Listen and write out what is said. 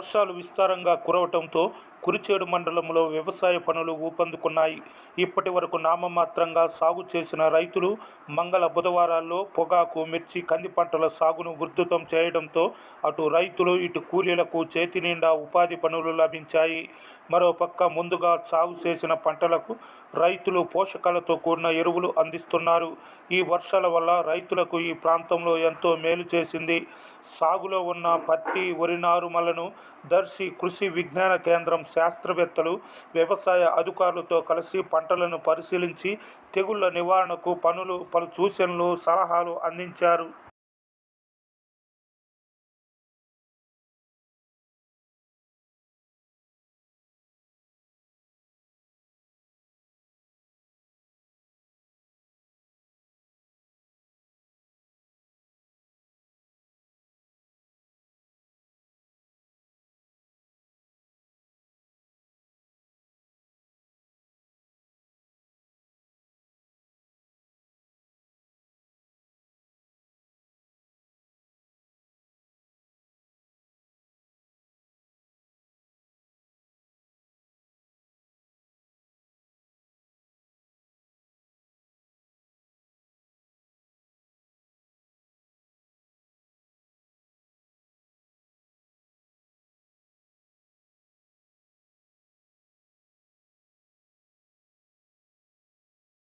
వర్షాలు విస్తారంగా కురవటంతో కురిచేడు మండలంలో వ్యవసాయ పనులు ఊపందుకున్నాయి. ఇప్పటి వరకు నామమాత్రంగా సాగు చేసిన రైతులు మంగళ బుధవారాల్లో పొగాకు మిర్చి కంది పంటల సాగును ఉధృతం చేయడంతో అటు రైతులు ఇటు కూలీలకు చేతి నిండా ఉపాధి పనులు లభించాయి. మరోపక్క ముందుగా సాగు చేసిన పంటలకు రైతులు పోషకాలతో కూడిన ఎరువులు అందిస్తున్నారు. ఈ వర్షాల వల్ల రైతులకు ఈ ప్రాంతంలో ఎంతో మేలు చేసింది. సాగులో ఉన్న పత్తి వరి నారుమలను దర్శి కృషి విజ్ఞాన కేంద్రం శాస్త్రవేత్తలు వ్యవసాయ అధికారులతో కలిసి పంటలను పరిశీలించి తెగుళ్ళ నివారణకు పనులు పలు సూచనలు సలహాలు అందించారు.